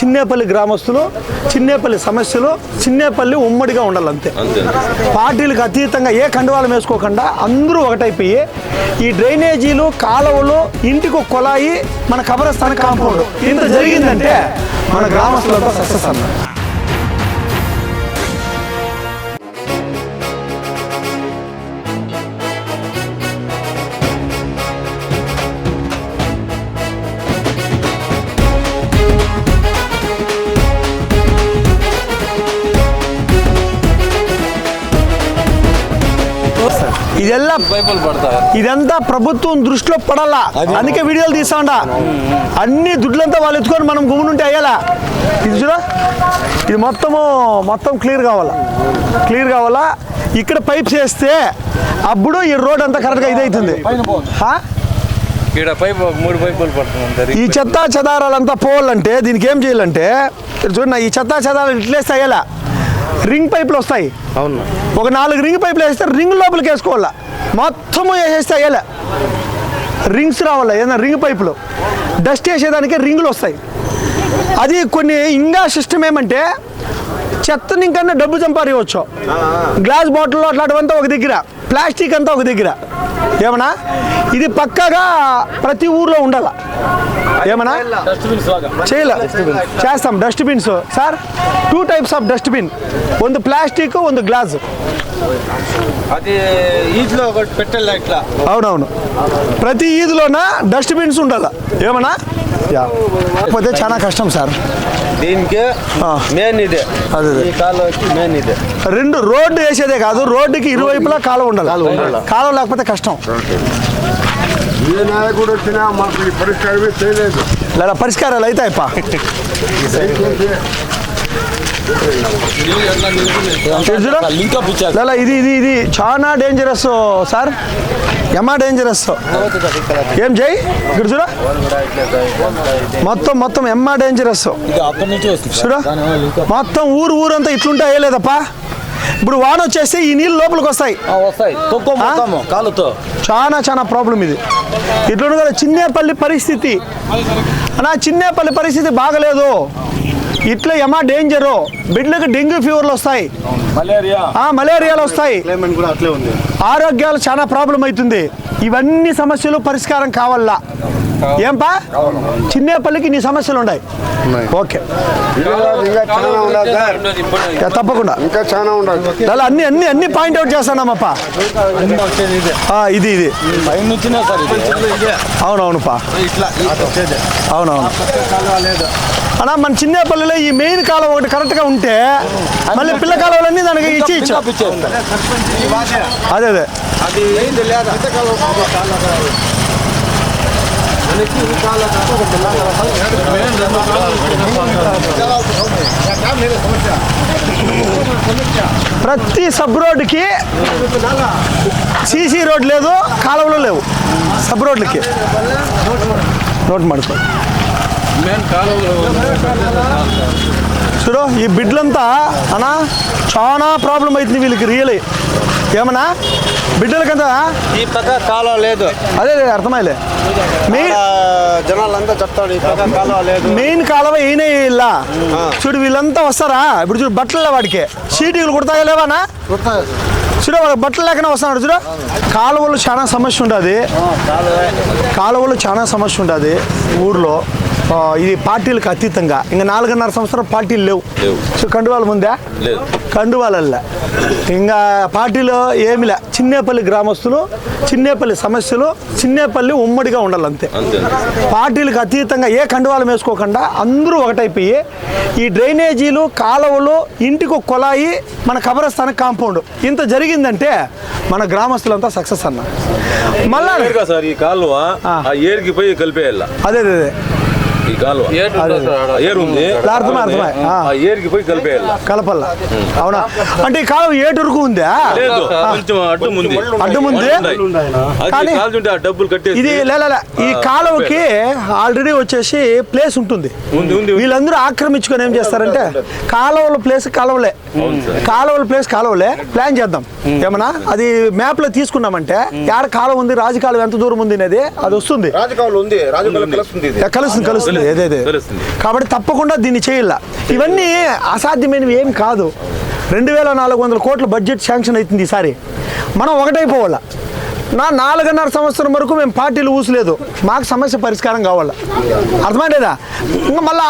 చిన్నేపల్లి గ్రామస్తులు చిన్నేపల్లి సమస్యలు చిన్నేపల్లి ఉమ్మడిగా ఉండాలి అంతే. పార్టీలకు అతీతంగా ఏ కండువాలు వేసుకోకుండా అందరూ ఒకటైపోయి ఈ డ్రైనేజీలు కాలువలు ఇంటికి కొలాయి మన కబరస్థాన కాంపౌండ్. ఇంత జరిగిందంటే మన గ్రామస్తులంతా సక్సెస్ అన్న ఇదంతా ప్రభుత్వం దృష్టిలో పడాలా. అందుకే వీడియోలు తీస్తాండా. అన్ని దుడ్లంతా వాళ్ళు ఎత్తుకొని మనం గుమ్మునుంటే అయ్యాలా. ఇది చూడా. ఇది మొత్తము మొత్తం క్లియర్ కావాలా? క్లియర్ కావాలా? ఇక్కడ పైప్స్ వేస్తే అప్పుడు ఈ రోడ్ అంతా కరెక్ట్గా ఇదైతుంది. ఈ చెత్తా చెదారాలంతా పోవాలంటే దీనికి ఏం చేయాలంటే చూడండి ఈ చెత్తా చెదారాలు ఇట్లేస్తే అయ్యాలా. రింగ్ పైపులు వస్తాయి. అవును. ఒక నాలుగు రింగ్ పైపులు వేస్తే రింగ్ లోపలికి వేసుకోవాలా? మొత్తము వేసేస్తే అయ్యాలే రింగ్స్ రావాలా? ఏదైనా రింగ్ పైపులు. డస్ట్ వేసేదానికి రింగులు వస్తాయి. అది కొన్ని ఇంకా సిస్టమ్ ఏమంటే చెత్తని ఇంకన్నా డబ్బు సంపాదించవచ్చు. గ్లాస్ బాటిల్ అట్లాంటివంతా ఒక దగ్గర. ప్లాస్టిక్ అంతా ఒక దగ్గర. ఏమన్నా? ఇది పక్కాగా ప్రతి ఊర్లో ఉండాల? ఏమన్నా చేయలే చేస్తాం dustbins sir two types of dustbin ಒಂದು ప్లాస్టిక్ ಒಂದು గ్లాస్ అది ఈజ్లో ఒకటి పెట్టాలి ఇట్లా అవునవును ప్రతి ఈదులోన డస్ట్బిన్స్ ఉండాల ఏమన్నా కాకపోతే చాలా కష్టం సార్ దీనికి ఆ. మెయిన్ ఇదే అదే, అదే. ఈ కాలువకి మెయిన్ ఇదే రెండు రోడ్డు వేసేదే కాదు రోడ్డుకి ఇరువైపులా కాలువ ఉండాలి కాలువ లేకపోతే కష్టం ఏ నాయకుడు వచ్చినా మాకు ఈ పరిష్కారమే చేయలేదు. లేదా పరిష్కారాలు అవుతాయి పా. లేదా ఇది ఇది ఇది చాలా డేంజరస్ సార్. ఎమా డేంజరస్ ఏం చేయి ఇక్కడ చూడ. మొత్తం మొత్తం ఎమ్మా డేంజరస్ చూడ. మొత్తం ఊరు ఊరంతా ఇట్లుంటే అయ్యలేదప్పా. ఇప్పుడు వాన వచ్చేస్తే ఈ నీళ్ళు లోపలికి వస్తాయి. వస్తాయి. తొక్కో మొత్తము కాలుతో. చాలా చాలా ప్రాబ్లం ఇది. ఇట్లుంది కదా చిన్నేపల్లి పరిస్థితి. అన్నా చిన్నేపల్లి పరిస్థితి బాగలేదు. ఇట్లా ఎమా డేంజరు బిడ్డలకు డెంగ్యూ ఫీవర్లు వస్తాయి. మలేరియాలు వస్తాయి. ఆరోగ్యాలు చాలా ప్రాబ్లం అవుతుంది. ఇవన్నీ సమస్యలు పరిష్కారం కావాలా? ఏంపా? చిన్నేపల్లికి నీ సమస్యలు ఉన్నాయి. ఓకే. ఇంకా చాలా ఉండాలి సార్ యా, తప్పకుండా. ఇంకా చాలా ఉండాలి అలా అన్ని అన్ని అన్ని పాయింట్ అవుట్ చేస్తానమ్మప్పా ఇదే ఆ, ఇది ఇది. పైన నుంచినే సార్ ఇది అవునవును. పా ఇట్లా ఇట్లా వచ్చేది అవునవును అన్నా మన చిన్నేపల్లిలో ఈ మెయిన్ కాలం ఒకటి కరెక్ట్గా ఉంటే మళ్ళీ పిల్ల కాలువలన్నీ దానికి ఇచ్చి ఇచ్చాం. అదే అదే అది ప్రతి సబ్ రోడ్డుకి సీసీ రోడ్ లేదు కాలువలు లేవు. సబ్ రోడ్లకి. నోట్ మడుకో. చూడు ఈ బిడ్లంతా అనా చాలా ప్రాబ్లం అవుతుంది వీళ్ళకి రియల్ ఏమన్నా? బిడ్డలకంతా? ఈ పక్క కాలువ లేదు. అదే అర్థమైలే మెయిన్ జనాలంతా చెప్తాడు ఈ పక్క కాలువ లేదు. మెయిన్ కాలువ ఈయన ఇలా చూడు వీళ్ళంతా వస్తారా? ఇప్పుడు చూడు బట్టలు వాడికి సీటీలు కుడతాయా లేవానా చూడు బట్టలు లేకనే వస్తున్నాడు చూడు. కాలువలు చాలా సమస్య ఉంటుంది. కాలువలు చాలా సమస్య ఉంటుంది ఊర్లో. ఇది పార్టీలకు అతీతంగా. ఇంకా నాలుగున్నర సంవత్సరం పార్టీలు లేవు. సో కండువాల ముందే? కండువాలల్లా. ఇంకా పార్టీలో ఏమిలే చిన్నేపల్లి గ్రామస్తులు చిన్నేపల్లి సమస్యలు చిన్నేపల్లి ఉమ్మడిగా ఉండాలి అంతే. పార్టీలకు అతీతంగా ఏ కండువాలు వేసుకోకుండా అందరూ ఒకటైపోయి ఈ డ్రైనేజీలు కాలువలు ఇంటికి కొలాయి మన కబరస్థాన కాంపౌండ్. ఇంత జరిగిందంటే మన గ్రామస్తులంతా సక్సెస్ అన్న. మళ్ళా సార్ ఈ కాలువ ఏరుకి పోయి కలిపేయాల? అదే అదే. ఈ కాలువ. ఏరు ఉంది. అర్థమై, అర్థమై. ఆ. ఆ ఏరుకి పోయి కలిపేయాల. కలపల్ల. అవునా? అంటే ఈ కాలువ ఏటురుకు ఉందా? లేదు. కొంచెం అడ్డం ఉంది. అడ్డం ఉంది? అది కానీ- కాల్చుంటే ఆ డబ్బులు కట్టేసి ఇది లేలే ఈ కాలువకి ఆల్రెడీ వచ్చేసి ప్లేస్ ఉంటుంది. వీళ్ళందరూ ఆక్రమించుకొని ఏం చేస్తారంటే కాలువల ప్లేస్ కాలువలే. కాలువల ప్లేస్ కాలువలే. ప్లాన్ చేద్దాం. ఏమన్నా? అది మ్యాప్లో తీసుకున్నామంటే యాడ కాలువ ఉంది రాజు కాలువ ఎంత దూరం ఉంది అనేది అది వస్తుంది. రాజకాలు ఉంది. రాజకాలు కలుస్తుంది ఇది. కలుస్తుంది. తెలుస్తుంది. కాబట్టి తప్పకుండా దీన్ని చేయాల. ఇవన్నీ అసాధ్యమైనవి ఏం కాదు. రెండు వేల నాలుగు వందల కోట్ల బడ్జెట్ శాంక్షన్ అవుతుంది ఈసారి. మనం ఒకటైపోవాల. నా నాలుగున్నర సంవత్సరం వరకు మేము పార్టీలు ఊసలేదు. మాకు సమస్య పరిష్కారం కావాల. అర్థమైందా? ఇంకా మళ్ళీ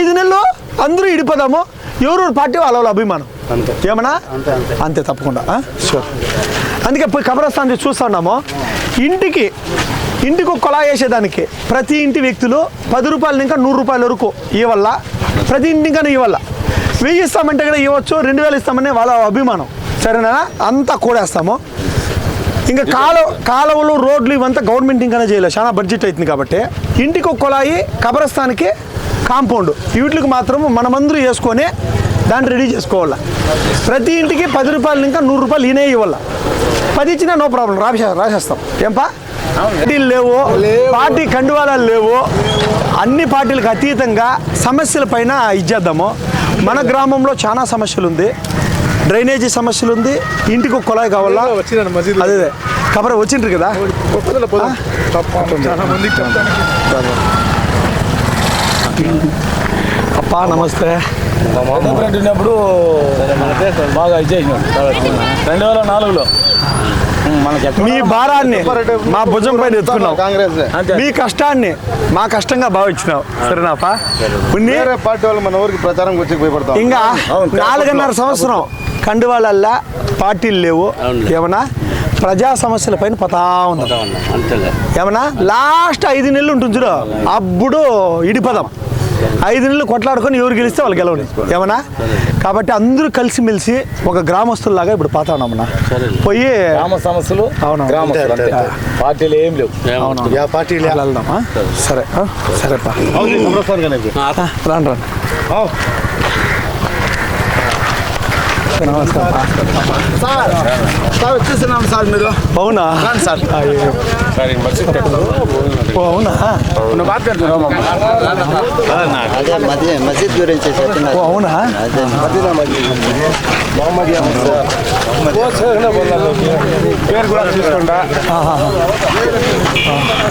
ఐదు నెలలు అందరూ ఇడిపోదాము. ఎవరు పార్టీ వాళ్ళ వాళ్ళ అభిమానం. ఏమన్నా? అంతే తప్పకుండా. షూర్ అందుకే పోయి కబరస్థాన్ చూసి చూస్తా ఉన్నాము. ఇంటికి ఇంటికి ఒక కొలా వేసేదానికి. ప్రతి ఇంటి వ్యక్తులు పది రూపాయల ఇంకా నూరు రూపాయల వరకు ఇవ్వాల? ప్రతి ఇంటికన్నా ఇవ్వాల? వెయ్యి ఇస్తామంటే కూడా ఇవ్వచ్చు రెండు వేలు ఇస్తామనే వాళ్ళ అభిమానం. సరేనా? అంతా కూడేస్తాము. ఇంకా కాలువ కాలువలు రోడ్లు ఇవంతా గవర్నమెంట్ ఇంకానే చేయలేదు చాలా బడ్జెట్ అవుతుంది కాబట్టి. ఇంటికి ఒక కుళాయి కబరస్థానికి కాంపౌండ్ వీటికి మాత్రం మనమందరూ వేసుకొని దాన్ని రెడీ చేసుకోవాలి? ప్రతి ఇంటికి పది రూపాయలు ఇంకా నూరు రూపాయలు ఈయనే ఇవ్వాలి? పది ఇచ్చినా నో ప్రాబ్లం రాసే రాసేస్తాం. ఏంపా? పార్టీలు లేవు పార్టీ కండువాలాలు లేవు అన్ని పార్టీలకు అతీతంగా సమస్యల పైన ఇచ్చేద్దాము మన గ్రామంలో చాలా సమస్యలు ఉంది డ్రైనేజీ సమస్యలు ఉంది ఇంటికి ఒక కుళాయి కావాలా అదే అదే కబర వచ్చిండ్రు కదా అప్పా నమస్తే ఉన్నప్పుడు బాగా ఇచ్చేసినాడు రెండు వేల నాలుగులో మీ భారాన్ని మా భుజం పైన ఎత్తుకున్నావు. మీ కష్టాన్ని మా కష్టంగా భావించినావు. సరేనాపా? పార్టీ వాళ్ళు మన ఊరికి ప్రచారం వచ్చి భయపడతాం ఇంకా నాలుగున్నర సంవత్సరం కండువాళ్ళల్లా పార్టీలు లేవు. ఏమన్నా? ప్రజా సమస్యల పైన పతా ఉంది. ఏమన్నా? లాస్ట్ ఐదు నెలలు ఉంటుంది చూడు. అప్పుడు ఇడిపదం. ఐదు నెలలు కొట్లాడుకొని ఎవరు గెలిస్తే వాళ్ళు గెలవని ఏమన్నా? కాబట్టి అందరూ కలిసిమెలిసి ఒక గ్రామస్తుల్లాగా ఇప్పుడు పాతా ఉన్నామన్నా పోయి గ్రామ సమస్యలు అవును. పార్టీలు ఏం లేవు. యా పార్టీ వెళ్దామా? సరే? సరేపా. ఆ, రాను రాను నమస్కారం సార్ వచ్చేసినాం సార్ మీరు అవునా సార్ అయ్యో. ఓ, అవునా అదే మసీద్ మసీద్ గురించి చెప్తున్నారు అవునా అదే పేరు కూడా చూసుకోండా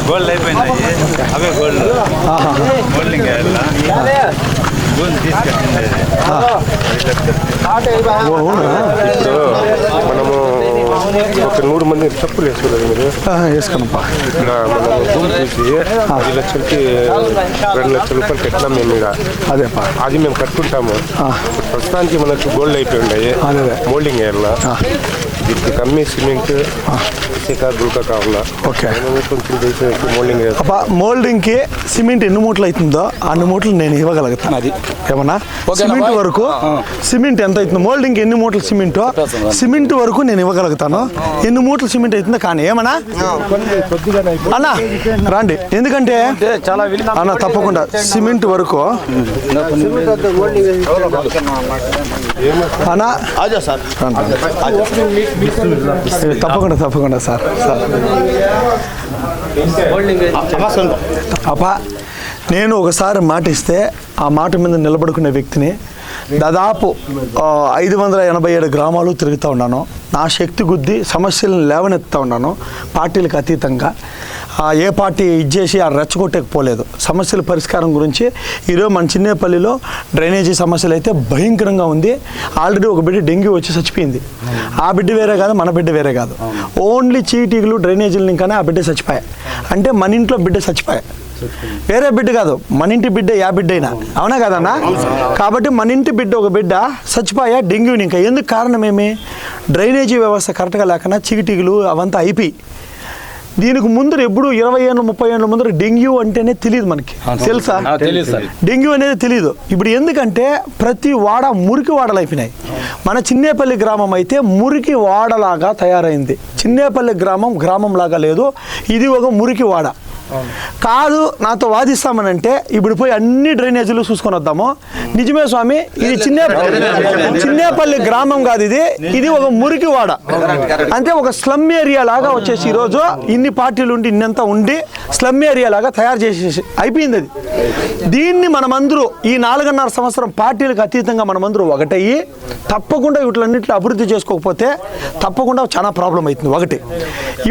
గోల్డ్ అయిపోయింది అవే గోల్డ్ గోల్డింగ్ గోల్డ్ ఓ అవునా మనము ఒక నూరు మంది తప్పులు వేసుకోలేదు మీరు ఆ, వేసుకోనప్పా ఇక్కడ మనం భూమి చూసి పది లక్షలకి రెండు లక్షల రూపాయలు కట్టినాం మేము ఇక్కడ అదేపా అది మేము కట్టుకుంటాము ఇప్పుడు ప్రస్తుతానికి మనకు గోల్డ్ అయిపోయి ఉన్నాయి అదే. మోల్డింగ్ వేయాల దీనికి కమ్మి సిమెంట్ ఇసుక గుల్క కావాలా. ఓకే. మనము కొంచెం చేసి మోల్డింగ్ అప్ప మోల్డింగ్కి సిమెంట్ ఎన్ని మూటలు అవుతుందో అన్ని మూటలు నేను ఇవ్వగలుగుతాను అది. ఏమన్నా? సిమెంట్. వరకు సిమెంట్ ఎంత అవుతుందో మోల్డింగ్ ఎన్ని మూటలు సిమెంట్? సిమెంట్ వరకు నేను ఇవ్వగలుగుతాను. ఎన్ని మూటలు సిమెంట్ అవుతుందో కానీ ఏమన్నా? అన్న రండి. ఎందుకంటే చాలా అన్న తప్పకుండా సిమెంట్ వరకు అన్న తప్పకుండా తప్పకుండా సార్ సార్. అప్ప నేను ఒకసారి మాట ఇస్తే ఆ మాట మీద నిలబడుకునే వ్యక్తిని దాదాపు ఐదు వందల ఎనభై ఏడు గ్రామాలు తిరుగుతూ ఉన్నాను. నా శక్తి గుద్ది సమస్యలను లేవనెత్తుతూ ఉన్నాను పార్టీలకు అతీతంగా. ఏ పార్టీ ఇచ్చేసి ఆ రెచ్చగొట్టకపోలేదు. సమస్యల పరిష్కారం గురించి ఈరోజు మన చిన్నేపల్లిలో డ్రైనేజీ సమస్యలు అయితే భయంకరంగా ఉంది. ఆల్రెడీ ఒక బిడ్డ డెంగ్యూ వచ్చి చచ్చిపోయింది. ఆ బిడ్డ వేరే కాదు మన బిడ్డ వేరే కాదు. ఓన్లీ చీటీలు డ్రైనేజీలు ఇంకానే ఆ బిడ్డ చచ్చిపోయాయి అంటే మన ఇంట్లో బిడ్డ చచ్చిపోయాయి వేరే బిడ్డ కాదు మన ఇంటి బిడ్డ యా బిడ్డ అయినా. అవునా కదన్నా కాబట్టి మన ఇంటి బిడ్డ ఒక బిడ్డ చచ్చిపోయా డెంగ్యూని ఇంకా ఎందుకు కారణం ఏమి? డ్రైనేజీ వ్యవస్థ కరెక్ట్గా లేకుండా చికిటీలు అవంతా అయిపోయి. దీనికి ముందర ఎప్పుడు ఇరవై ఏళ్ళు ముప్పై ఏళ్ళ ముందర డెంగ్యూ అంటేనే తెలియదు మనకి. తెలుసా. డెంగ్యూ అనేది తెలియదు ఇప్పుడు ఎందుకంటే ప్రతి వాడ మురికి వాడలు అయిపోయినాయి. మన చిన్నేపల్లి గ్రామం అయితే మురికి వాడలాగా తయారైంది. చిన్నేపల్లి గ్రామం గ్రామం లాగా లేదు. ఇది ఒక మురికి వాడ. కాదు నాతో వాదిస్తామనంటే ఇప్పుడు పోయి అన్ని డ్రైనేజీలు చూసుకొని వద్దాము. నిజమే స్వామి ఇది చిన్నే చిన్నేపల్లి గ్రామం కాదు ఇది. ఇది ఒక మురికి వాడ. అంటే ఒక స్లమ్ ఏరియా లాగా వచ్చేసి ఈరోజు ఇన్ని పార్టీలు ఉండి ఇన్నంతా ఉండి స్లమ్ ఏరియా లాగా తయారు చేసేసి అయిపోయింది అది. దీన్ని మనమందరూ ఈ నాలుగున్నర సంవత్సరం పార్టీలకు అతీతంగా మనమందరూ ఒకటయ్యి తప్పకుండా వీటిలన్నింటిలో అభివృద్ధి చేసుకోకపోతే తప్పకుండా చాలా ప్రాబ్లం అవుతుంది ఒకటి.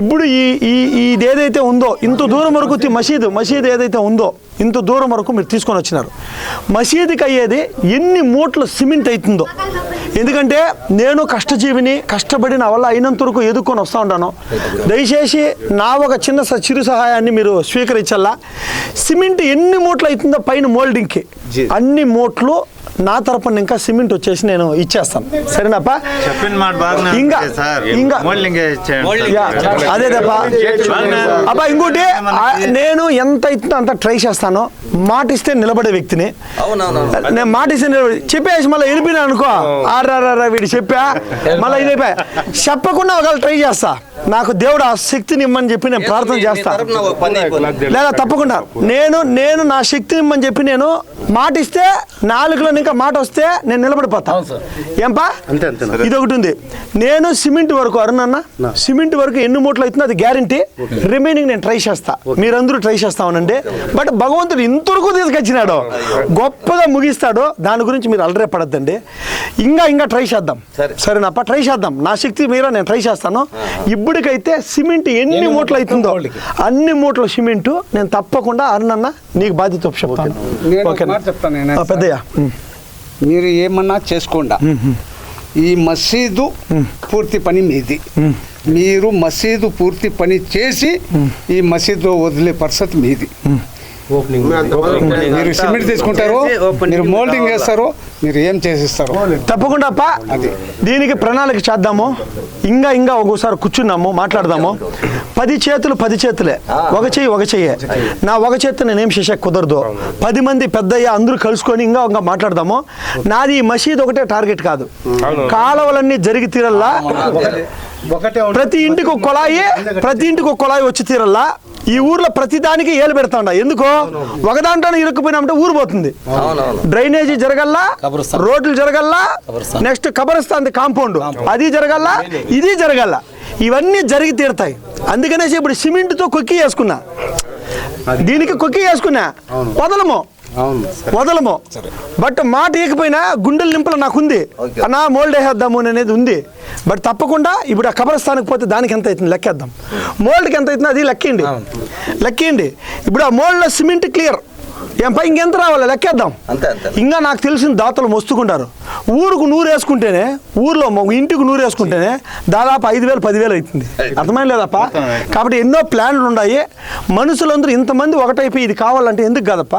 ఇప్పుడు ఈ ఈ ఇది ఏదైతే ఉందో ఇంత దూరం వరకు బాగుతి మసీదు మసీదు ఏదైతే ఉందో ఇంత దూరం వరకు మీరు తీసుకొని వచ్చినారు. మసీదుకి అయ్యేది ఎన్ని మూటలు సిమెంట్ అవుతుందో ఎందుకంటే నేను కష్టజీవిని కష్టపడి నా వల్ల అయినంత వరకు ఎదుర్కొని వస్తూ ఉంటాను. దయచేసి నా ఒక చిన్న చిరు సహాయాన్ని మీరు స్వీకరించాలా సిమెంట్ ఎన్ని మూటలు అవుతుందో పైన మోల్డింగ్కి. అన్ని మూట్లు నా తరపున ఇంకా సిమెంట్ వచ్చేసి నేను ఇచ్చేస్తాను. సరేనాపా చెప్పిన మాట ఇంకా ఇంకా. అదే తప్ప అబ్బా ఇంకోటి నేను ఎంత అవుతుందో అంత ట్రై చేస్తాను మాట ఇస్తే నిలబడే వ్యక్తిని. నేను మాట ఇస్తే నిలబడి చెప్పేసి మళ్ళీ వెళ్ళిపోయినా అనుకో. ఆర్రారా వీడు చెప్పా. మళ్ళీ ఇదైపోయా చెప్పకుండా ఒకవేళ ట్రై చేస్తా. నాకు దేవుడు ఆ శక్తిని ఇమ్మని చెప్పి నేను ప్రార్థన చేస్తా. లేదా తప్పకుండా. నేను నేను నా శక్తిని ఇమ్మని చెప్పి నేను మాట ఇస్తే నాలుగులో ఇంకా మాట వస్తే నేను నిలబడిపోతా. అవును సార్. ఏంపా? ఇది ఒకటి ఉంది. నేను సిమెంట్ వరకు అరుణ్ అన్న సిమెంట్ వరకు ఎన్ని మూటలు అవుతుందో అది గ్యారంటీ రిమైనింగ్ నేను ట్రై చేస్తా. మీరందరూ ట్రై చేస్తా ఉనండి బట్ భగవంతుడు ఇంతవరకు తీసుకొచ్చినాడు. గొప్పగా ముగిస్తాడు. దాని గురించి మీరు అలరే పడద్దండి. ఇంకా ఇంకా ట్రై చేద్దాం. సరేనప్ప ట్రై చేద్దాం. నా శక్తి మీర నేను ట్రై చేస్తాను. ఇప్పటికైతే సిమెంట్ ఎన్ని మూటలు అవుతుందో అన్ని మూటల సిమెంట్ నేను తప్పకుండా అరుణ్ అన్న నీకు బాధ్యత చెప్తాను. ఓకేనా? మాట చెప్తాను నేను ఆ, పెద్దయ్య. మీరు ఏమన్నా చేసుకోండా. ఈ మసీదు పూర్తి పని మీది. మీరు మసీదు పూర్తి పని చేసి ఈ మసీదు వదిలే పరిస్థితి మీది. మీరు సిమెంట్ తీసుకుంటారు మీరు మోల్డింగ్ వేస్తారు మీరు ఏం చేసిస్తారు. తప్పకుండా అప్ప. దీనికి ప్రణాళిక చేద్దాము. ఇంకా ఇంకా ఒక్కోసారి కూర్చున్నాము మాట్లాడదాము. పది చేతులు పది చేతులే. ఒక చెయ్యి ఒక చెయ్యే. నా ఒక చేతి నేనేం చేసే కుదరదు. పది మంది పెద్దయ్య అందరూ కలుసుకొని ఇంకా ఇంకా మాట్లాడదాము. నాది ఈ మసీద్ ఒకటే టార్గెట్ కాదు. కాలువలన్నీ జరిగి తీరల్లా. ప్రతి ఇంటికి ఒక కొలాయి ప్రతి ఇంటికి ఒక కొలాయి వచ్చి తీరల్లా. ఈ ఊర్లో ప్రతి దానికి ఏలు పెడతాండ. ఎందుకో? ఒక దాంట్లోనే ఇరుక్కుపోయినామంటే ఊరు పోతుంది. డ్రైనేజీ జరగల్లా. రోడ్లు జరగల్లా. Next కబరస్థాన్ compound. అది జరగల్లా ఇది జరగల్లా. ఇవన్నీ జరిగి తీరుతాయి. అందుకనేసి ఇప్పుడు సిమెంట్తో కొక్కి వేసుకున్నా. దీనికి కొక్కి వేసుకున్నా. వదలము. వదలము. బట్ మాట ఇకపోయినా గుండెల నింపలు నాకుంది. అన్నా మోల్డ్ వేసేద్దాము అనేది ఉంది. బట్ తప్పకుండా ఇప్పుడు ఆ కబరస్థానికి పోతే దానికి ఎంత అవుతుంది? లెక్కేద్దాం. మోల్డ్కి ఎంత అవుతుంది అది లెక్కండి. లెక్కండి. ఇప్పుడు ఆ మోల్డ్లో సిమెంట్ క్లియర్. ఏం పై ఇంకెంత రావాలి? లెక్కేద్దాం. అంతే, అంతే. ఇంకా నాకు తెలిసిన దాతలు మస్తుకుంటారు ఊరుకు నూరు వేసుకుంటేనే ఊర్లో ఇంటికి నూరు వేసుకుంటేనే దాదాపు ఐదు వేలు పదివేలు అవుతుంది. అర్థమైన లేదప్ప? కాబట్టి ఎన్నో ప్లాన్లు ఉన్నాయి. మనుషులందరూ ఇంతమంది ఒకటైపోయి ఇది కావాలంటే ఎందుకు కాదప్ప?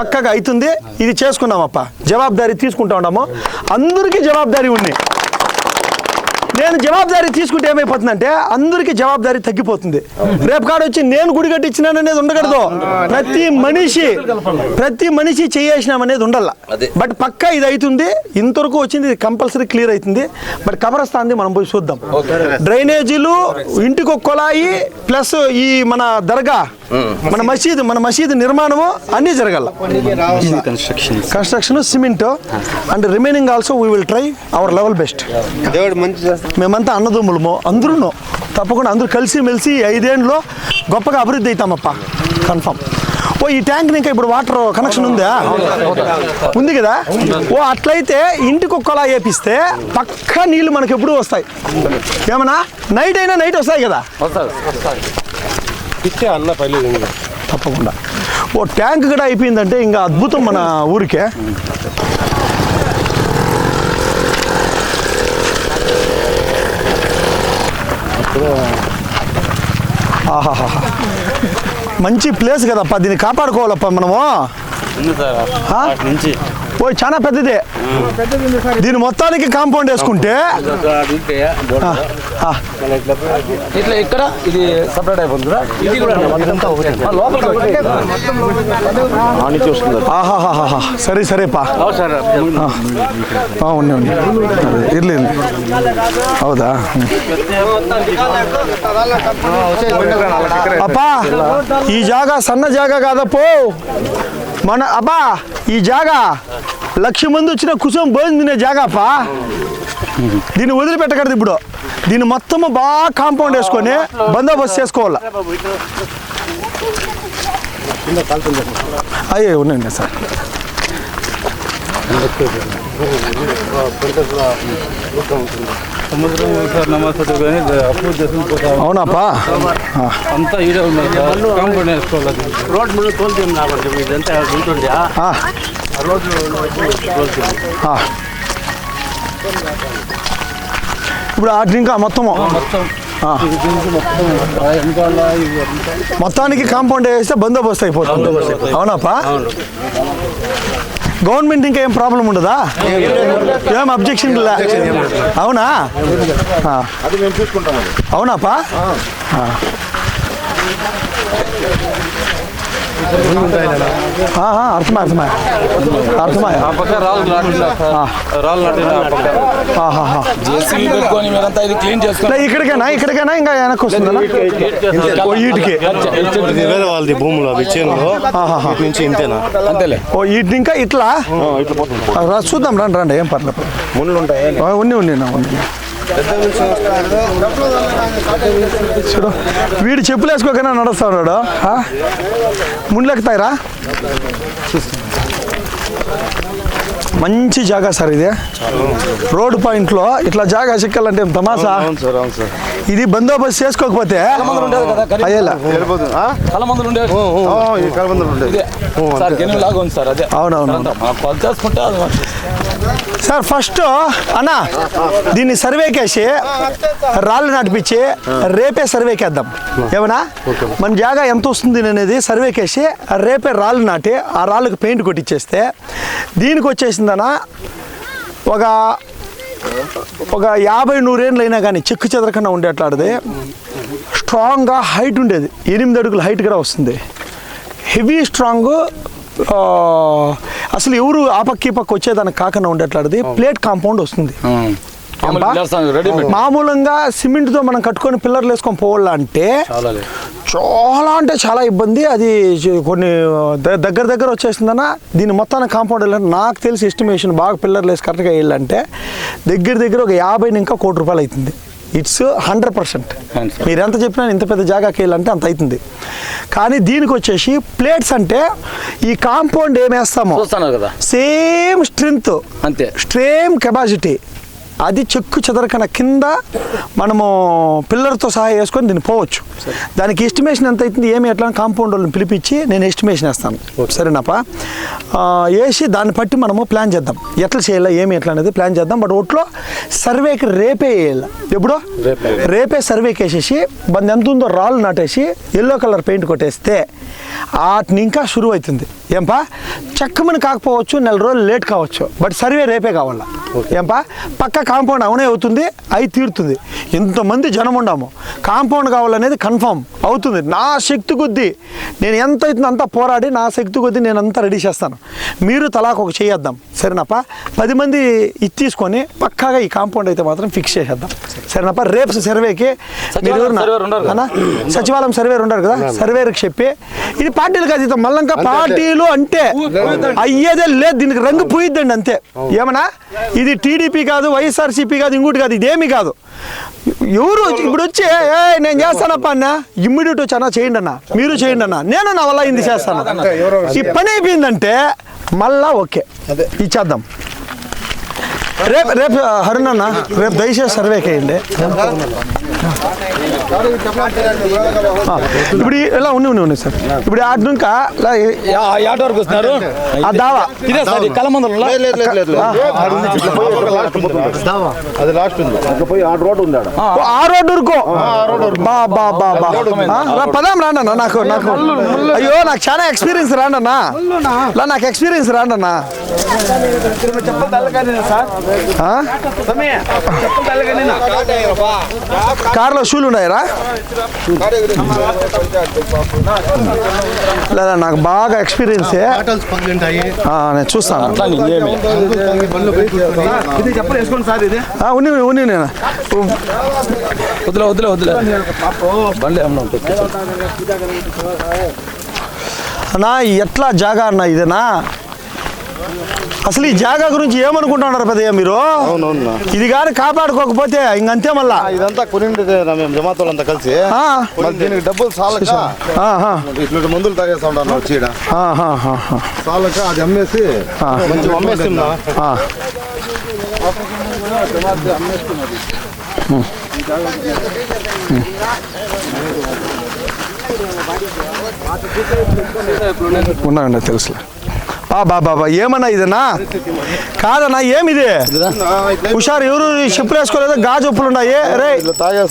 పక్కగా అవుతుంది. ఇది చేసుకున్నామప్ప జవాబుదారీ తీసుకుంటా ఉన్నాము. అందరికీ జవాబుదారీ ఉంది. నేను జవాబుదారీ తీసుకుంటే ఏమైపోతుందంటే అందరికీ జవాబుదారీ తగ్గిపోతుంది. రేపు కాడ వచ్చి నేను గుడి కట్టించినాను అనేది ఉండకూడదు. ప్రతి మనిషి ప్రతి మనిషి చేయేసినాం అనేది ఉండాల బట్ పక్క ఇది అవుతుంది ఇంతవరకు వచ్చింది కంపల్సరీ క్లియర్ అవుతుంది బట్ కబరస్థాంది మనం పోయి చూద్దాం. డ్రైనేజీలు ఇంటికి ఒక కొలాయి ప్లస్ ఈ మన దర్గా మన మసీదు మన మసీదు నిర్మాణము అన్నీ జరగాల. Construction cement and remaining also we will try our level best దేవుడు మంచి మేమంతా అన్నదమ్ములము అందరూ తప్పకుండా అందరూ కలిసి మెలిసి ఐదేండ్లో గొప్పగా అభివృద్ధి అవుతామప్ప. కన్ఫామ్. ఓ ఈ ట్యాంక్ ఇంకా ఇప్పుడు వాటర్ కనెక్షన్ ఉందా? ఉంది కదా? ఓ అట్లయితే ఇంటికి ఒక్కలా వేపిస్తే పక్క నీళ్ళు మనకి ఎప్పుడూ వస్తాయి. ఏమన్నా? నైట్ అయినా నైట్ వస్తాయి కదా? అన్న తప్పకుండా. ఓ ట్యాంక్ కూడా అయిపోయిందంటే ఇంకా అద్భుతం మన ఊరికే. ఆహాహా మంచి ప్లేస్ కదప్ప దీన్ని కాపాడుకోవాలప్ప మనము. ఆ? ఓ చాలా పెద్దదే దీని మొత్తానికి కాంపౌండ్ వేసుకుంటే ఆ, ఆ. ఇట్లా ఇక్కడ ఇది సపరేట్ అయిపోతుంది కదా ఇది కూడా ఆ, లోపలికి ఆహాహాహా సరే సరేపా ఆ, ఉంది ఉంది ఇర్లే ఇర్లే ಹೌದಾ ಅಪ್ಪ ಈ ಜಾಗ ಸಣ್ಣ ಜಾಗ కాదప్పో మన అబ్బా ఈ జాగా. లక్ష మంది వచ్చిన కుసం భోజనం తినే జాగా అప్ప దీన్ని వదిలిపెట్టకూడదు ఇప్పుడు. దీన్ని మొత్తం బాగా కాంపౌండ్ వేసుకొని బందోబస్తు చేసుకోవాలి. అయ్యే ఉన్నాయండి సార్. సముద్రం సార్ నమస్తే కానీ అప్రూవ్ చేసుకుని పోతా అవునాపా? ఆ. అంతా ఈడే ఉన్నాయి సార్. కాంపౌండ్ వేసుకోవాలి రోడ్ ముందు తోలుతాం కాబట్టి ఇదంతా ఉంటుంది ఆ. రోడ్డు ఆ. ఇప్పుడు ఆ డ్రింక్ మొత్తము? మొత్తం. మొత్తానికి కాంపౌండ్ వేస్తే బందోబస్తు అయిపోతుంది. అవునాపా? గవర్నమెంట్ ఇంకా ఏం ప్రాబ్లం ఉండదా ఏం అబ్జెక్షన్ లే అవునా ఆ. అది మేము చూసుకుంటాం అది అవునాపా ఆ. ఆ, ఆ, అర్థమా అర్థమా. అర్థమా. ఇక్కడికేనా ఇక్కడికేనా? ఇంకా వెనక్కి వస్తుందా? ఓ ఈటికి. వాళ్ళది భూములు అవి నుంచి ఇంతేనా? అంతేలే. ఓ ఈటి ఇంకా ఇట్లా? ఆ, ఇట్లా పోతుంది. ఆ, రా, చూద్దాం రండి రండి ఏం పర్లేదు. ముళ్ళు ఉంటాయి? ఆ, ఉన్ని ఉన్ని నా, ఉన్ని వీడు చెప్పులు వేసుకోకనే నడుస్తున్నాడు ముండ్లెక్కుతాయిరా? చూస్తాను మంచి జాగా సార్ ఇది. రోడ్ పాయింట్లో ఇట్లా జాగా చిక్కాలంటే తమాసా అవును సార్ అవును సార్. ఇది బందోబస్తు చేసుకోకపోతే అవునవును. సార్ ఫస్ట్ అన్న దీన్ని సర్వేకేసి రాళ్ళు నడిపించి రేపే సర్వేకేద్దాం ఏమన్నా? మన జాగా ఎంత వస్తుంది అనేది సర్వేకేసి రేపే రాళ్ళు నాటి ఆ రాళ్ళకి పెయింట్ కొట్టించేస్తే దీనికి వచ్చేసిందనా ఒక ఒక యాభై నూరేళ్ళు అయినా కానీ చెక్కు చెదరకుండా ఉండేట్లాడిది స్ట్రాంగ్గా హైట్ ఉండేది. ఎనిమిది అడుగుల హైట్ కూడా వస్తుంది. హెవీ స్ట్రాంగ్ అసలు ఎవరు ఆ పక్క ఈ పక్క వచ్చేదానికి కాకుండా ఉండేట్లాడిది ప్లేట్ కాంపౌండ్ వస్తుంది. మామూలుగా సిమెంట్తో మనం కట్టుకొని పిల్లర్లు వేసుకొని పోవాలంటే చాలా అంటే చాలా ఇబ్బంది. అది కొన్ని దగ్గర దగ్గర వచ్చేసిందన్న. దీని మొత్తాన్ని కాంపౌండ్ వెళ్ళాలంటే నాకు తెలిసి ఎస్టిమేషన్ బాగా పిల్లర్లు వేసి కరెక్ట్గా వెళ్ళాలంటే దగ్గర దగ్గర ఒక యాభై ఇంకా కోటి రూపాయలు అవుతుంది. It's hundred percent. మీరు ఎంత చెప్పినా ఇంత పెద్ద జాగాకి వెళ్ళాలంటే అంత అవుతుంది. కానీ దీనికి వచ్చేసి ప్లేట్స్ అంటే ఈ కాంపౌండ్ ఏమేస్తామో సేమ్ స్ట్రెంగ్త్ అంతే. Same capacity. అది చెక్కు చెదరకన కింద మనము పిల్లర్తో సహా వేసుకొని దీన్ని పోవచ్చు. దానికి ఎస్టిమేషన్ ఎంత అవుతుంది ఏమి ఎట్లా కాంపౌండ్ వాళ్ళని పిలిపించి నేను ఎస్టిమేషన్ వేస్తాను. సరేనాపా? వేసి దాన్ని బట్టి మనము ప్లాన్ చేద్దాం. ఎట్లా చేయాలి ఏమి ఎట్లా అనేది ప్లాన్ చేద్దాం. బట్ ఒట్లో సర్వేకి రేపే వేయాలి. ఎప్పుడో? రేపే. సర్వేకి వేసేసి బంది ఎంత ఉందో రాళ్ళు నాటేసి ఎల్లో కలర్ పెయింట్ కొట్టేస్తే వాటిని ఇంకా షురువు అవుతుంది. ఏంపా? చక్కమని కాకపోవచ్చు నెల రోజులు లేట్ కావచ్చు. బట్ సర్వే రేపే కావాలా. ఏంపా? పక్క కాంపౌండ్ అవునే అవుతుంది అయి తీరుతుంది. ఇంతమంది జనం ఉండాము కాంపౌండ్ కావాలనేది కన్ఫర్మ్ అవుతుంది. నా శక్తి కొద్దీ నేను ఎంత అవుతుందో అంత పోరాడి నా శక్తి కొద్దీ నేను అంతా రెడీ చేస్తాను మీరు తలాకు ఒక చేయేద్దాం. సరేనప్ప? పది మంది ఇది తీసుకొని పక్కాగా ఈ కాంపౌండ్ అయితే మాత్రం ఫిక్స్ చేసేద్దాం. సరేనప్ప? రేపు సర్వేకి మీరు సచివాలయం సర్వేర్ ఉండరు కదా? సర్వేర్కి చెప్పి ఇది పార్టీలు కాదు ఇది మళ్ళంకా పార్టీలు అంటే అయ్యేదే లేదు. దీనికి రంగు పోయిద్దండి అంతే. ఏమన్నా? ఇది టీడీపీ కాదు వైఎస్ఆర్సీపీ కాదు ఇంకోటి కాదు ఇదేమి కాదు. ఎవరు ఇప్పుడు వచ్చి నేను చేస్తానప్ప అన్న? ఇమ్మీడియట్ వచ్చి అన్న చేయండి అన్న. మీరు చేయండి అన్న. నేను నా వల్ల ఇది చేస్తాను. ఈ పని అయిపోయిందంటే మళ్ళా ఓకే. ఇచ్చేద్దాం. రేపు రేపు హరుణ్ అన్న రేపు దయచేసి సర్వేకి వేయండి. ఆ, ఇప్పుడు ఇలా ఉండి ఉండి ఉండి సార్. ఇప్పుడు ఈ- యా- యాట వరకు వస్తున్నారు. ఆ దావా. ఇదే సార్ పోతుంది. అది లాస్ట్ ఉంది. పోయి ఆ రోడ్ ఉంది ఆ రోడ్డు ఉరుకో బా బా బా బా. పదాం రాండన్నా నాకు నాకు. అయ్యో నాకు చాలా ఎక్స్పీరియన్స్ రాండన్నా నాకు ఎక్స్పీరియన్స్ రాండన్నా ఆ? కార్లో షూలు ఉన్నాయరా? లేదా నాకు బాగా ఎక్స్పీరియన్సే నేను చూస్తాను. ఉన్ని ఉన్ని నేను. వదిలే వదిలే వదిలే. బండి అన్నా ఎట్లా జాగా అన్న ఇదేనా? అసలు ఈ జాగా గురించి ఏమనుకుంటున్నారు పెద్దయ్య మీరు? అవునవును. ఇది కానీ కాపాడుకోకపోతే ఇంకంతే మళ్ళా. ఇదంతా కొనిండేదే నా మేము జమాతోళ్ళంతా కలిసి. ఆ, మరి దీనికి డబ్బులు చాలక ఆహా, ఇట్లాంటి మందులు తాగేస్తా ఉన్నాను వచ్చి ఈడ. చాలక అది అమ్మేసి మంచి అమ్మేస్తున్నా ఆ. ఉన్నాయండి తెలుసులే. బాబా ఏమన్నా ఇదన్నా కాదన్నా ఏమిది? హుషారు ఎవరు చెప్పులు వేసుకోలేదు? గాజొప్పులు ఉన్నాయి రే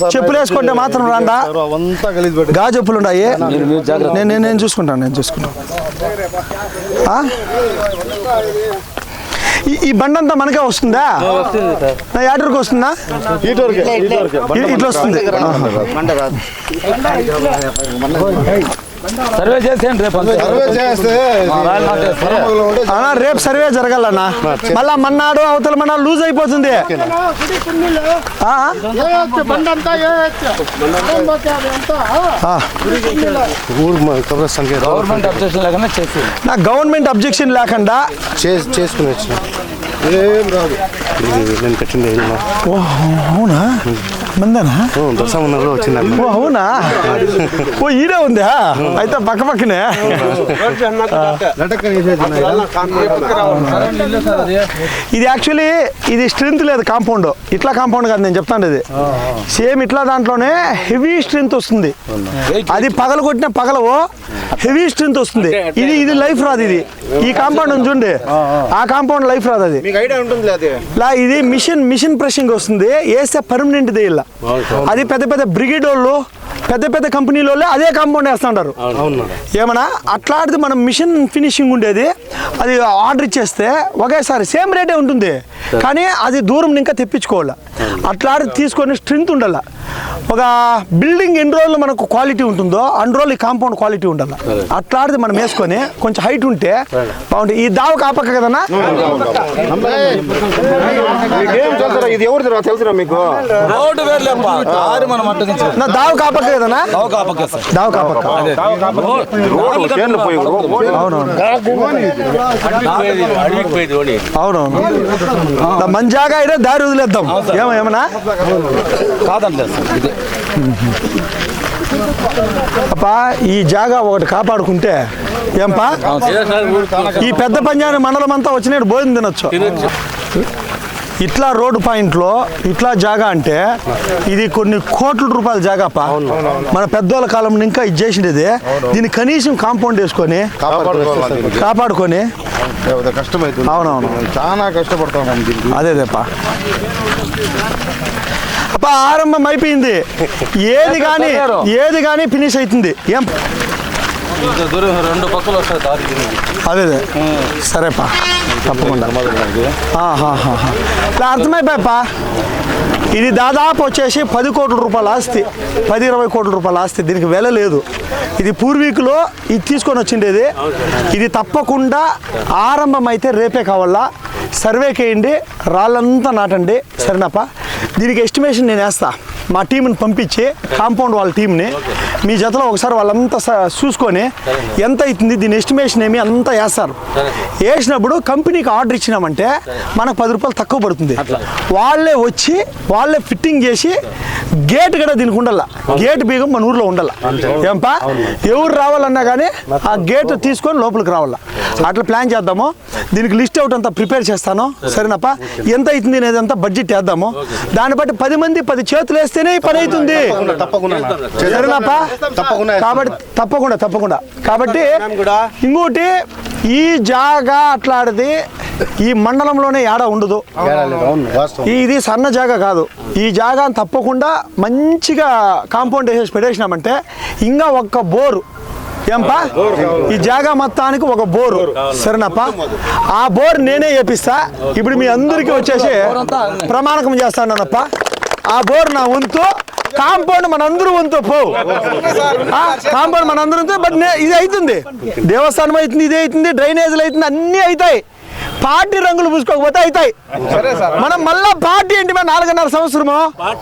చెప్పులు వేసుకుంటే మాత్రం రాండా? గాజొప్పులు ఉన్నాయి నేను నేను నేను చూసుకుంటాను నేను చూసుకుంటాను. ఆ? ఈ- ఈ బండి అంతా మనకే వస్తుందా? వస్తుంది సార్. నా యాడర్కి వస్తుందా? ఇట్లా వస్తుంది. సర్వే చేసేయండి రేపు చేస్తే అన్నా రేపు సర్వే జరగాలన్నా. మళ్ళా మన్నాడు అవతల మన్నా లూజ్ అయిపోతుంది. గవర్నమెంట్ అబ్జెక్షన్ లేకుండా చేసి నా గవర్నమెంట్ అబ్జెక్షన్ లేకుండా చేసి చేసుకుని వచ్చిన. ఏం రాదు. నేను ఇల్లు. ఓ అవునా? మందేనా? ఓ, దశమన్నలో వచ్చింది ఓ అవునా? ఓ ఈడే ఉందా? అయితే పక్క పక్కనే. ఇది యాక్చువల్లీ ఇది స్ట్రెంత్ లేదు కాంపౌండ్. ఇట్లా కాంపౌండ్ కాదు నేను చెప్తాను ఇది. సేమ్ ఇట్లా దాంట్లోనే హెవీ స్ట్రెంత్ వస్తుంది. అది పగల కొట్టిన పగలవు హెవీ స్ట్రెంత్ వస్తుంది. ఇది ఇది లైఫ్ రాదు ఇది. ఈ కాంపౌండ్ చూడండి ఆ కాంపౌండ్ లైఫ్ రాదు అది. లా ఇది మిషన్ మిషన్ ప్రెషింగ్ వస్తుంది. వేస్తే పర్మనెంట్ ఇలా. అది పెద్ద పెద్ద బ్రిగేడ్ వాళ్ళు పెద్ద పెద్ద కంపెనీల వాళ్ళు అదే కాంపౌండ్ వేస్తుంటారు. ఏమన్నా? అట్లాంటిది మనం మిషన్ ఫినిషింగ్ ఉండేది అది ఆర్డర్ ఇచ్చేస్తే ఒకేసారి సేమ్ రేటే ఉంటుంది. కానీ అది దూరం ఇంకా తెప్పించుకోవాలి. అట్లాంటిది తీసుకొని స్ట్రెంత్ ఉండాలి. ఒక బిల్డింగ్ ఎన్ని రోజులు మనకు క్వాలిటీ ఉంటుందో అన్ని రోజులు ఈ కాంపౌండ్ క్వాలిటీ ఉండాలి. అట్లాంటిది మనం వేసుకొని కొంచెం హైట్ ఉంటే బాగుంటుంది. ఈ దావ కాపక్క కదన్నా? మీకేం తెలుసురా? ఇది ఎవరిదిరా తెలుసురా మీకు? రోడ్డు వేర్లేప్ప దారి మనం అడ్డగించు నా దావ కాపక్క కదన్నా దావ కాపకే సార్ దావ కాపక్క రోడ్డు చేనులు పోయి అవునవును మన జాగా అయితే దారి వదిలేద్దాం ఏమో ఏమన్నా కాదండి అప్పా ఈ జాగా ఒకటి కాపాడుకుంటే ఏంపా ఈ పెద్ద పంజాని మండలం అంతా వచ్చినట్టు భోజనం తినొచ్చు ఇట్లా రోడ్డు పాయింట్లో ఇట్లా జాగా అంటే ఇది కొన్ని కోట్ల రూపాయల జాగాపా. మన పెద్దోళ్ళ కాలం ఇంకా ఇది చేసిండేది. దీన్ని కనీసం కాంపౌండ్ వేసుకొని కాపాడుకొని అవునవును. చాలా కష్టపడతాం అదేదేపా అప్ప ఆరంభం అయిపోయింది. ఏది కానీ ఏది కానీ ఫినిష్ అవుతుంది. ఏం ఇంత దూరం రెండు పక్కలు వస్తాయి దారి అదే అదే. సరేపా. తప్పకుండా. అర్థమైపాయప్పా అర్థమైపోయాపా ఇది దాదాపు వచ్చేసి పది కోట్ల రూపాయల ఆస్తి. పది ఇరవై కోట్ల రూపాయల ఆస్తి. దీనికి వెల లేదు. ఇది పూర్వీకులు ఇది తీసుకొని వచ్చిండేది. ఇది తప్పకుండా ఆరంభం అయితే రేపే కావాలా? సర్వే చేయండి రాళ్ళంతా నాటండి. సరేనప్ప? దీనికి ఎస్టిమేషన్ నేను వేస్తాను మా టీంని పంపించి కాంపౌండ్ వాళ్ళ టీంని మీ జతలో ఒకసారి వాళ్ళంతా చూసుకొని ఎంత అవుతుంది దీని ఎస్టిమేషన్ ఏమి అంతా వేస్తారు. వేసినప్పుడు కంపెనీకి ఆర్డర్ ఇచ్చినామంటే మనకు పది రూపాయలు తక్కువ పడుతుంది. వాళ్ళే వచ్చి వాళ్ళే ఫిట్టింగ్ చేసి గేట్ కూడా దీనికి ఉండాల. గేట్ బీగం మన ఊర్లో ఉండాల. ఏంపా? ఎవరు రావాలన్నా కానీ ఆ గేట్ తీసుకొని లోపలికి రావాలా. అట్లా ప్లాన్ చేద్దాము. దీనికి లిస్ట్ అవుట్ అంతా ప్రిపేర్ చేస్తాను. సరేనప్ప? ఎంత అవుతుంది అనేది అంతా బడ్జెట్ వేద్దాము. దాన్ని బట్టి పది మంది పది చేతులు వేస్తేనే ఈ పని అవుతుంది. తప్పకుండా కాబట్టి తప్పకుండా తప్పకుండా. కాబట్టి ఇంకోటి ఈ జాగా అట్లాడిది ఈ మండలంలోనే ఏడ ఉండదు. ఇది సన్న జాగా కాదు. ఈ జాగా తప్పకుండా మంచిగా కాంపౌండ్ వేసేసి పెట్టేసినామంటే ఇంకా ఒక్క బోరు ఏంపా? ఈ జాగా మొత్తానికి ఒక బోరు. సరేనప్పా? ఆ బోర్ నేనే వేపిస్తా ఇప్పుడు మీ అందరికీ వచ్చేసి ప్రమాణకం చేస్తానప్ప ఆ బోర్ నా వంతు. కాంపౌండ్ మనందరూ వంతు పో. కాంపౌండ్ మనందరూ బట్ ఇది అవుతుంది. దేవస్థానం అవుతుంది ఇది అవుతుంది డ్రైనేజీలు అవుతుంది అన్నీ అవుతాయి. పార్టీ రంగులు పూసుకోకపోతే అవుతాయి మనం మళ్ళా పార్టీ ఏంటి మన నాలుగున్నర సంవత్సరము?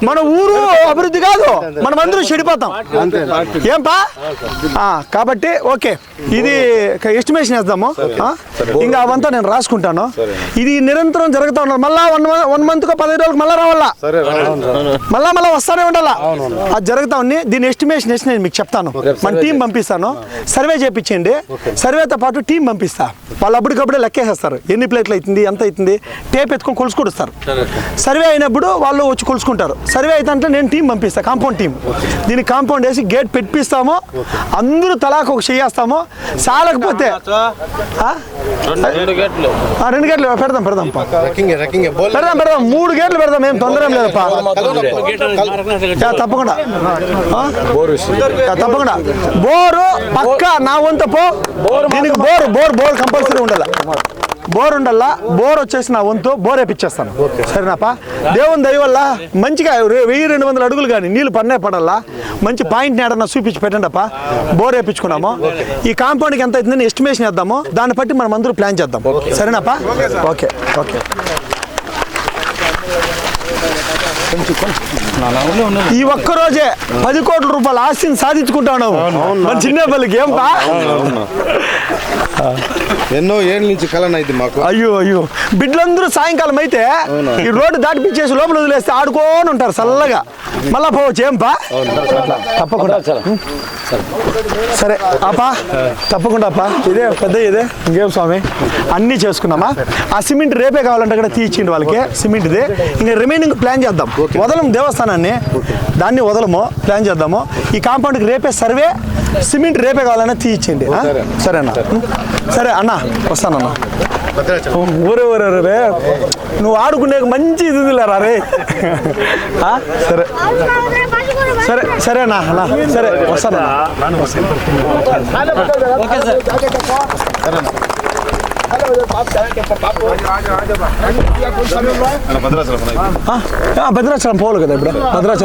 మన ఊరు అభివృద్ధి కాదు. మనం అందరూ చెడిపోతాం. ఏం పా కాబట్టి ఓకే. ఇది ఎస్టిమేషన్ వేద్దాము? ఇంకా అవంతా నేను రాసుకుంటాను. ఇది నిరంతరం జరుగుతూ ఉన్నది మళ్ళా వన్ వన్ మంత్ కో పదిహేను రోజులకు మళ్ళా రావాలా? మళ్ళా మళ్ళా వస్తానే ఉండాలా? అది జరుగుతా ఉంది. దీని ఎస్టిమేషన్ వేసి నేను మీకు చెప్తాను. మన టీం పంపిస్తాను. సర్వే చేయించండి. సర్వేతో పాటు టీం పంపిస్తా. వాళ్ళు అప్పటికప్పుడే లెక్కేసేస్తారు. ఎన్ని పైప్ లైట్లు అవుతుంది ఎంత అవుతుంది టేప్ ఎత్తుకొని కొలుసుకొస్తారు సరే సర్వే అయినప్పుడు వాళ్ళు వచ్చి కొలుసుకుంటారు. సర్వే అయితే అంటే నేను టీం పంపిస్తాను కాంపౌండ్ టీం దీనికి కాంపౌండ్ వేసి గేట్ పెట్టిస్తాము అందరూ తలాకు ఒక చేస్తాము చాలకపోతే ఆ? రెండు గేట్లు ఆ, రెండు గేట్లు పెడదాం పెడదాం పా. రకింగ్ రకింగ్ బోల్ పెడదాం పెడదాం మూడు గేట్లు పెడదాం ఏం తొందర యా, తప్పకుండా. తప్పకుండా. బోరు పక్క నా వంత పో. దీనికి బోర్ బోర్ బోర్ కంపల్సరీ ఉండాల. బోర్ ఉండాలా బోర్ వచ్చేసి నా వంతు బోర్ వేపించేస్తాను సరేనాపా? దేవుని దయ వల్ల మంచిగా వెయ్యి రెండు వందల అడుగులు కానీ నీళ్ళు పన్నే పడాలా మంచి పాయింట్ ఏడన్నా చూపించి పెట్టండి అప్ప బోర్ వేపించుకున్నాము ఈ కాంపౌండ్కి ఎంత అవుతుందని ఎస్టిమేషన్ వేద్దాము. దాన్ని బట్టి మనం అందరూ ప్లాన్ చేద్దాం. సరేనాపా? Okay okay. ఈ ఒక్క రోజే పది కోట్ల రూపాయల ఆస్తిని సాధించుకుంటాను. మన చిన్నపల్లికి ఏం పా ఎన్నో ఏళ్ళ నుంచి కలన ఇది మాకు. అయ్యో అయ్యో. బిడ్డలందరూ సాయంకాలం అయితే ఈ రోడ్డు దాటిపించేసి లోపల వదిలేస్తే ఆడుకోని ఉంటారు చల్లగా. మళ్ళా పోవచ్చు ఏం పా తప్పకుండా. సరే. ఆపా. తప్పకుండా అప్పా ఇదే పెద్ద ఇదే. ఇంకేం స్వామి? అన్నీ చేసుకున్నామా? ఆ సిమెంట్ రేపే కావాలంటే కూడా తీయించండి వాళ్ళకి. సిమెంట్ ఇది ఇంకా రిమైనింగ్ ప్లాన్ చేద్దాం. వదలం దేవస్థానాన్ని. దాన్ని వదలము ప్లాన్ చేద్దాము. ఈ కాంపౌండ్కి రేపే సర్వే సిమెంట్ రేపే కావాలన్నా తీయించండి. ఆ? సరేనా సరే అన్న. వస్తానన్నా ఊరే ఊరే రే నువ్వు ఆడుకునే మంచి ఇది ఉందిలేరా రే ఆ? సరే. సరే సరేనా అన్నా సరే వస్తాను భద్రాచలం పోవాలి కదా ఇప్పుడు. భద్రాచలం